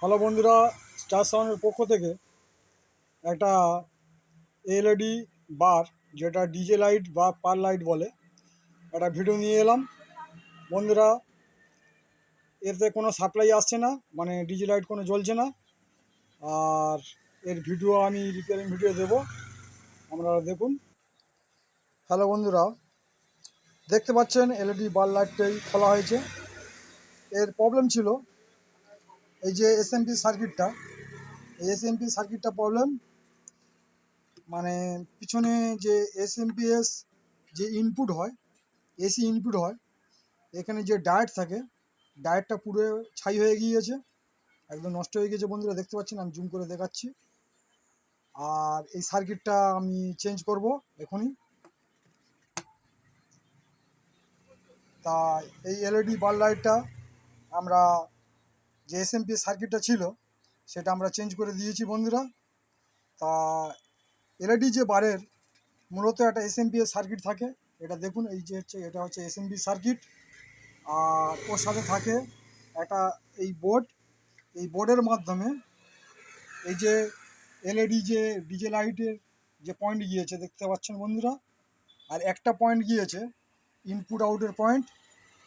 Hello বন্ধুরা, star সাউন্ডের পক্ষ থেকে একটা এলইডি বার যেটা ডিজে লাইট বা পার লাইট বলে, একটা ভিডিও নিয়ে এলাম। বন্ধুরা, এতে কোনো সাপ্লাই আসছে না মানে ডিজে লাইট কোনো জ্বলছে না। আর এর ভিডিও আমি রিপেয়ারিং ভিডিও দেব, আপনারা দেখুন। হ্যালো বন্ধুরা, দেখতে পাচ্ছেন এলইডি বার লাইটটাই খোলা হয়েছে। এর প্রবলেম ছিল এই যে এস এসএমপি সার্কিটটা এই এস এসএমপি সার্কিটটা প্রবলেম মানে পিছনে যে এস এসএমপিএস যে ইনপুট হয় এসি ইনপুট হয়, এখানে যে ডায়েট থাকে ডায়েটটা পুরো ছাই হয়ে গিয়েছে, একদম নষ্ট হয়ে গিয়েছে বন্ধুরা, দেখতে পাচ্ছেন? আমি জুম করে দেখাচ্ছি। আর এই সার্কিটটা আমি চেঞ্জ করব এখনই। তা এই এলইডি বাল লাইটটা আমরা যে এসএমপি সার্কিটটা ছিল, সেটা আমরা চেঞ্জ করে দিয়েছি বন্ধুরা। তা এলইডি যে বারের, মূলত একটা এসএমপি সার্কিট থাকে। এটা দেখুন, এই যে হচ্ছে, এটা হচ্ছে এসএমপি সার্কিট আর ওর সাথে থাকে একটা এই বোর্ড এই বোর্ডের মাধ্যমে এই যে এলইডি যে ডিজে লাইটের যে পয়েন্ট গিয়েছে, দেখতে পাচ্ছেন বন্ধুরা? আর একটা পয়েন্ট গিয়েছে ইনপুট আউটের পয়েন্ট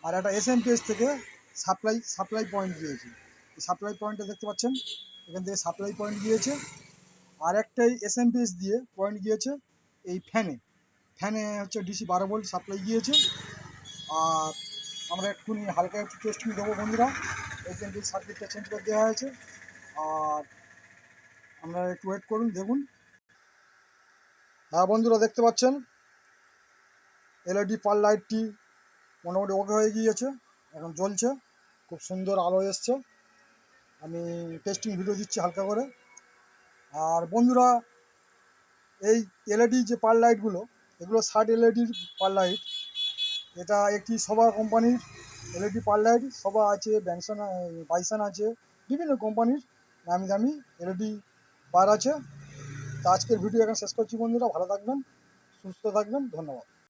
আর একটা এসএমপিএস থেকে সাপ্লাই সাপ্লাই পয়েন্ট গিয়েছে। সাপ্লাই পয়েন্টটা দেখতে পাচ্ছেন। এখান থেকে সাপ্লাই পয়েন্ট গিয়েছে। আর একটাই এসএমপিএস দিয়ে পয়েন্ট গিয়েছে এই ফ্যানে ফ্যানে হচ্ছে ডিসি বারো ভোল্ট সাপ্লাই গিয়েছে। আর আমরা এক্ষুনি হালকা একটু টেস্টিং দেবো বন্ধুরা। এসএমপি সার্কিটটা চেঞ্জ করে দেওয়া হয়েছে। আর আমরা একটু ওয়েট করুন, দেখুন। হ্যাঁ বন্ধুরা, দেখতে পাচ্ছেন? এলইডি পার লাইটটি মোটামুটি ওকে হয়ে গিয়েছে। এখন জ্বলছে। খুব সুন্দর আলো এসছে। আমি টেস্টিং ভিডিও দিচ্ছি হালকা করে। আর বন্ধুরা, এই এলইডি যে পার লাইটগুলো এগুলো ষাট এলইডির পার লাইট এটা একটি সবা কোম্পানির এলইডি পার লাইট সবা আছে, ব্যাংসন, বাইসান আছে, বিভিন্ন কোম্পানির নামি দামি এলইডি বার আছে। তা আজকের ভিডিও এখন শেষ করছি বন্ধুরা। ভালো থাকবেন, সুস্থ থাকবেন, ধন্যবাদ।